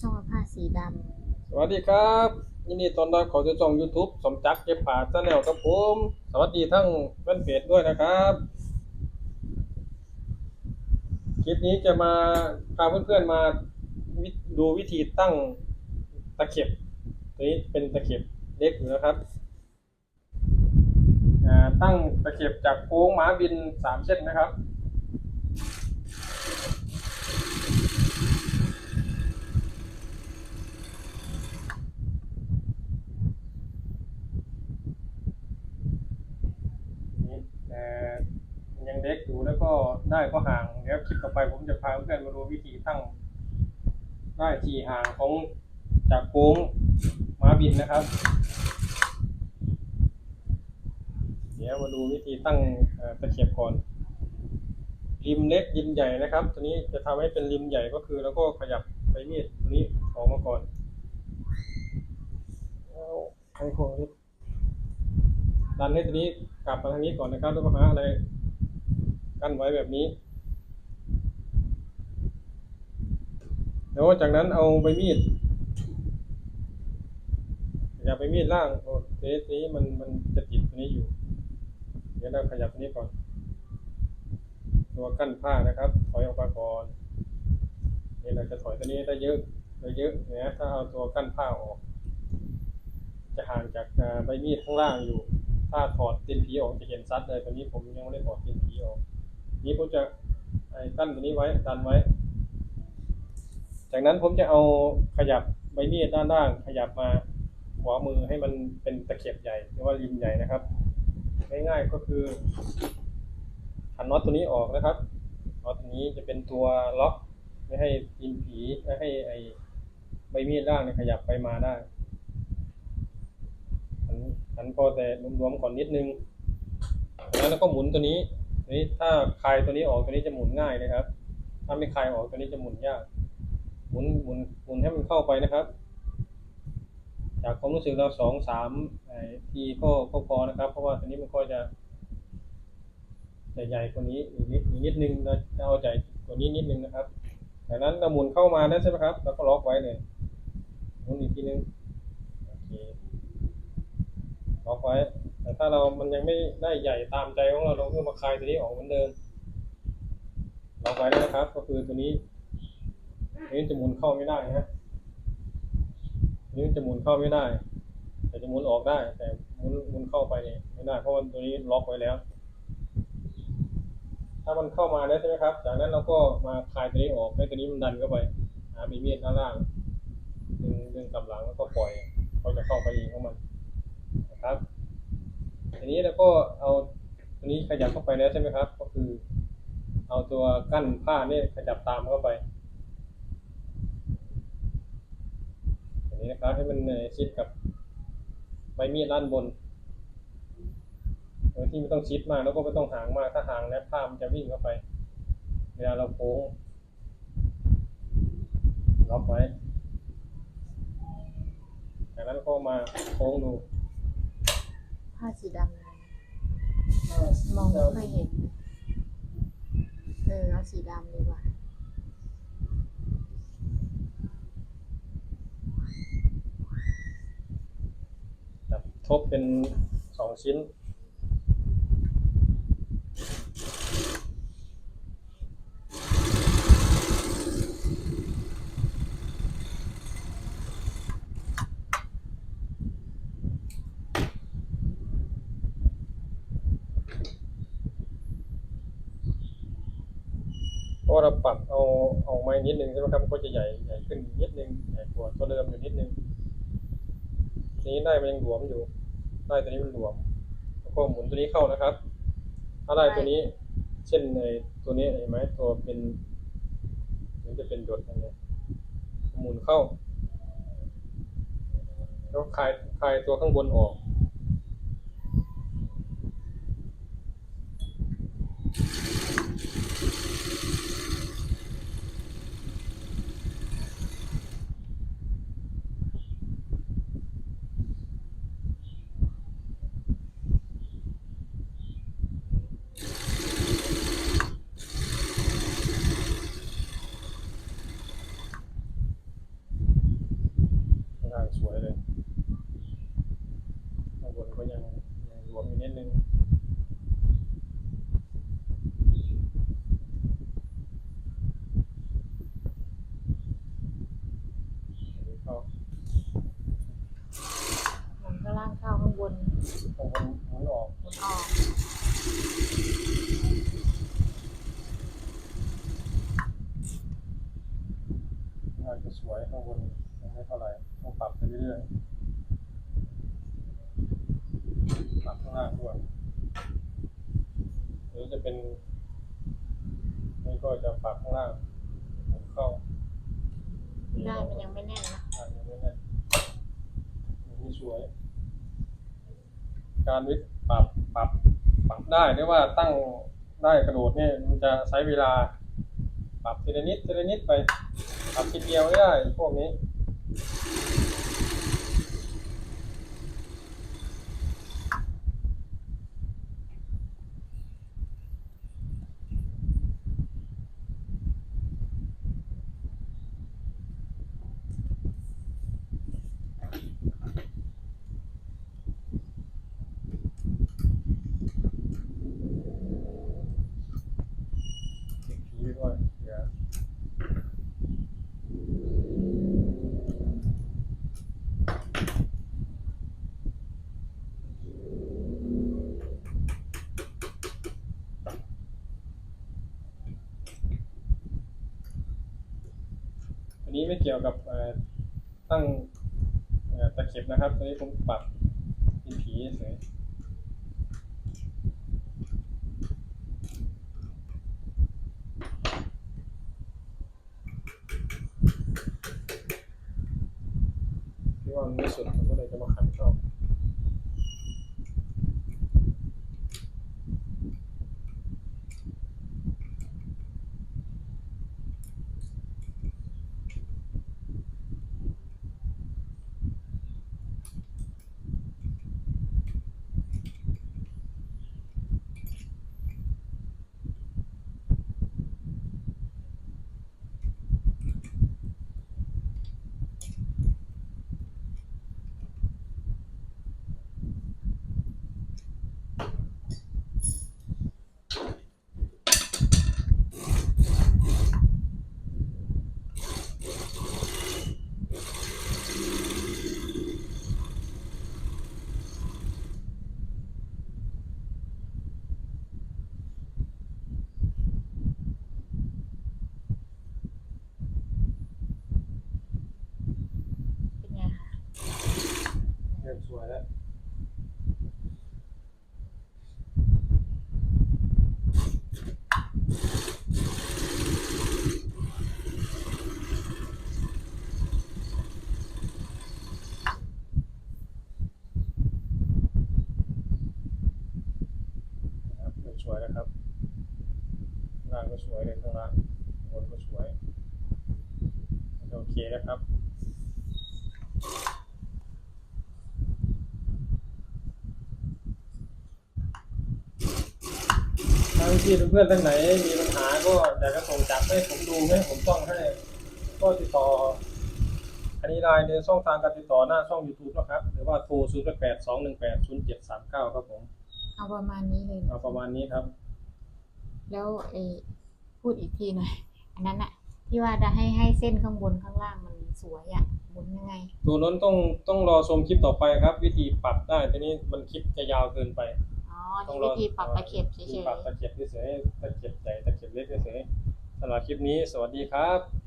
ช่องผ้าสีดสวัสดีครับยินดีต้อนรับเข้าสู่ช่อง YouTube สมจักรเก็บป่าชาแนลครับผม สวัสดีทั้งแฟนเพจด้วยนะครับคลิปนี้จะมาพาเพื่อนๆมาดูวิธีตั้งตะเข็บ ตัวนี้เป็นตะเข็บเล็กอยู่นะครับตั้งตะเข็บจากโค้งหมาบินสามเส้นนะครับ นี่แต่ยัง เด็กอยู่แล้วก็ได้ก็ห่างเดี๋ยวคลิปต่อไปผมจะพาเพื่อนมาดูวิธีตั้งได้ทีห่างของจากโค้งม้าบินนะครับ เดี๋ยวมาดูวิธีตั้งตะเข็บก่อนริมเล็กริมใหญ่นะครับ ตัวนี้จะทำให้เป็นริมใหญ่ก็คือ แล้วก็ขยับไปมีดตัวนี้ออกมาก่อนเอาไอ้ของนี้ดันให้ตัวนี้กลับมาทางนี้ก่อนนะครับแล้วก็หาอะไร กั้นไว้แบบนี้แล้วจากนั้นเอาใบมีดอย่าไปมีดล่างโอ้เทสนี้มันมันจะติดตัวนี้อยู่ เดี๋ยวเราขยับตัวนี้ก่อน ตัวกั้นผ้านะครับ ถอยออกมาก่อนนี่เราจะถอยตัวนี้ได้เยอะได้เยอะนะถ้าเอาตัวกั้นผ้าออก จะห่างจากใบมีดข้างล่างอยู่ ถ้าถอดตีนผีออกจะเห็นซัดเลยตอนนี้ผมยังไม่ได้ถอดตีนผีออก นี้ผมจะไอ้กั้นตัวนี้ไว้ดันไว้ จากนั้นผมจะเอาขยับใบมีดด้านล่าง ขยับมาขวามือให้มันเป็นตะเข็บใหญ่หรือว่าริมใหญ่นะครับง่ายๆก็คือหันน็อตตัวนี้ออกนะครับน็อตตัวนี้จะเป็นตัวล็อกไม่ให้ตีนผีไม่ให้ไอ้ใบมีดล่างเนี่ยขยับไปมาได้หันหันพอแต่รวมๆก่อนนิดนึงแล้วแล้วก็หมุนตัวนี้ นี้ถ้าคลายตัวนี้ออกตัวนี้จะหมุนง่ายนะครับ ถ้าไม่คลายออกตัวนี้จะหมุนยาก หมุนหมุนหมุนให้มันเข้าไปนะครับ จากความรู้สึกเราสองสามทีก็ก็พอนะครับ เพราะว่าตัวนี้มันก็จะจะใหญ่กว่านี้อีกนิดอีกนิดนึงเราจะเอาใหญ่กว่านี้นิดนึงนะครับจากนั้นเราหมุนเข้ามาแล้วใช่ไหมครับแล้วก็ล็อกไว้เลยหมุนอีกทีนึงโอเคล็อกไว้ ถ้าเรามันยังไม่ได้ใหญ่ตามใจของเราเราก็มาคลายตัวนี้ออกเหมือนเดิมล็อกไว้แล้วนะครับ ก็คือตัวนี้นี้จะหมุนเข้าไม่ได้นะนี้จะหมุนเข้าไม่ได้ แต่จะหมุนออกได้ แต่หมุนหมุนเข้าไปเนี่ยไม่ได้เพราะว่าตัวนี้ล็อกไว้แล้ว ถ้ามันเข้ามาแล้ใช่ไหมครับ จากนั้นเราก็มาคลายตัวนี้ออกให้ตัวนี้มันดันเข้าไปหามีมีดด้านล่างดึงดึงกลับหลังแล้วก็ปล่อยเขาจะเข้าไปเองของมันนะครับ ทีนี้เราก็เอาตัวนี้ขยับเข้าไปแล้วใช่ไหมครับ ก็คือ เอาตัวกั้นผ้านี่ขยับตามเข้าไปอย่างนี้นะครับให้มันชิดกับใบมีดด้านบนโดยที่ไม่ต้องชิดมากแล้วก็ไม่ต้องห่างมากถ้าห่างแล้วผ้ามันจะวิ่งเข้าไป เวลาเราโค้งล็อกไว้จากนั้นก็มาโค้งดู ผ้าสีดำมองไม่ค่อยเห็น เออเอาสีดำดีกว่าทบเป็นสองชิ้น ราะเราปรับเอาเอาไม้นิดนึงใช่ไหมครับมันก็จะใหญ่ใหญ่ขึ้นนิดนึงใหญ่กว่าตัวเดิมอยู่นิดนึงทีนี้ได้มันยังหลวมอยู่ ได้ตัวนี้มันหลวมแล้วก็หมุนตัวนี้เข้านะครับ ถ้าได้ตัวนี้ เช่นในตัวนี้เห็นไหมตัวเป็นมันจะเป็นดดอันนี้หมุนเข้าแล้วคลายคลายตัวข้างบนออก จะสวยข้างบนยังไม่เท่าไหร่ต้องปรับไปเรื่อยๆปรับข้างล่างด้วยหรือจะเป็นนี่ก็จะปรับข้างล่างหมุนเข้าได้มันยังไม่แน่นนะอ่ายังไม่แน่นอย่างนี้สวย การวิทย์ปรับปรับปรับได้หรือว่าตั้งได้กระโดดเนี่ยมันจะใช้เวลา ปรับทีละนิดทีละนิดไปปรับทีเดียวไม่ได้พวกนี้ ติดผีด้วยเดี๋ยว อันนี้ไม่เกี่ยวกับตั้งตะเข็บนะครับตอนนี้ผมปรับเป็นผีเฉยที่ว่ามันไม่สุดผมก็เลยจะมาขันเข้าเป็นไงคะ เริ่มสวยแล้วนะครับเริ่ม สวยแล้วครับล่างก็สวยเลยข้างล่างบนก็สวย โอเคนะครับถ้าพี่เพื่อนๆท่านไหนมีปัญหาก็อยากจะส่งจับให้ผมดูให้ผมต้องให้ ก็ติดต่อ อันนี้ไลน์ในช่องทางการติดต่อหน้าช่อง YouTube นะครับ หรือว่าโทร 0 8 2 1 8 0 7 3 9 ครับผม เอาประมาณนี้เลยเอาประมาณนี้ครับ แล้วไอ้พูดอีกทีหน่อย อันนั้นอะที่ว่าจะให้ให้เส้นข้างบนข้างล่างมันสวยอะหมุนยังไง ตัวนั้นต้องต้องรอชมคลิปต่อไปครับ วิธีปรับได้ทีนี้มันคลิปจะยาวเกินไป อ๋อต้อนี่งรอวิธีปรับตะเข็บเฉวิธียปรับตะเข็บเฉยๆตะเข็บใหญ่ตะเข็บเล็กเฉยๆสำหรับคลิปนี้สวัสดีครับ